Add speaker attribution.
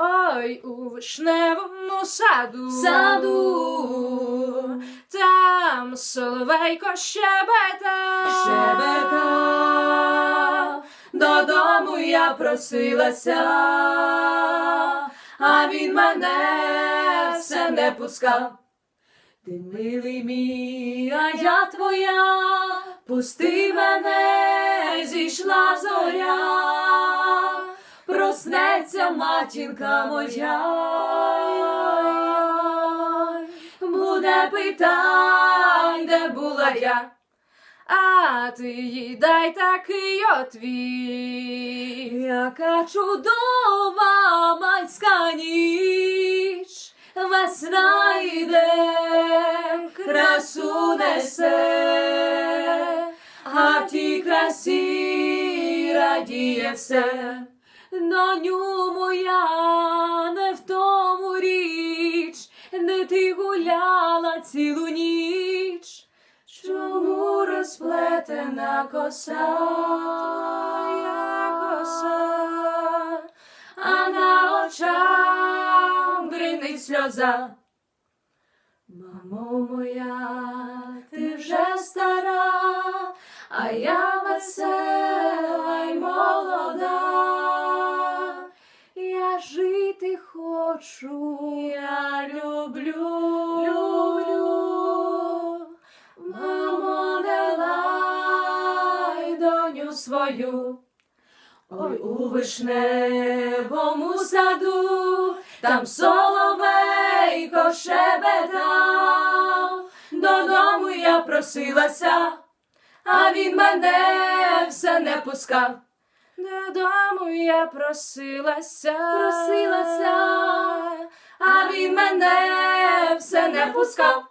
Speaker 1: Ой, у вишневому саду,
Speaker 2: Саду.
Speaker 1: там соловейко щебета,
Speaker 2: Щебета, додому я просилася, а він мене все не пускав. Ти милий мій, а я твоя, пусти мене, зійшла зоря, проснеться матінка моя, буде питань, де була я.
Speaker 1: а ти їй дай такий отвіт.
Speaker 2: Яка чудова майська ніч, весна йде, красу несе, а в тій красі радіє все. Доню моя, не в тому річ, де ти гуляла цілу ніч. Чому розплетена коса,
Speaker 1: коса,
Speaker 2: а на очах бринить сльоза? Мамо моя, ти вже стара, а я весела хочу, я люблю, люблю. Мамо, не лай доню свою. Ой, у вишневому саду, там соловейко шебетав, додому я просилася, а він мене все не пускав.
Speaker 1: Додому я просилася,
Speaker 2: Просилася, а він мене все не пускав.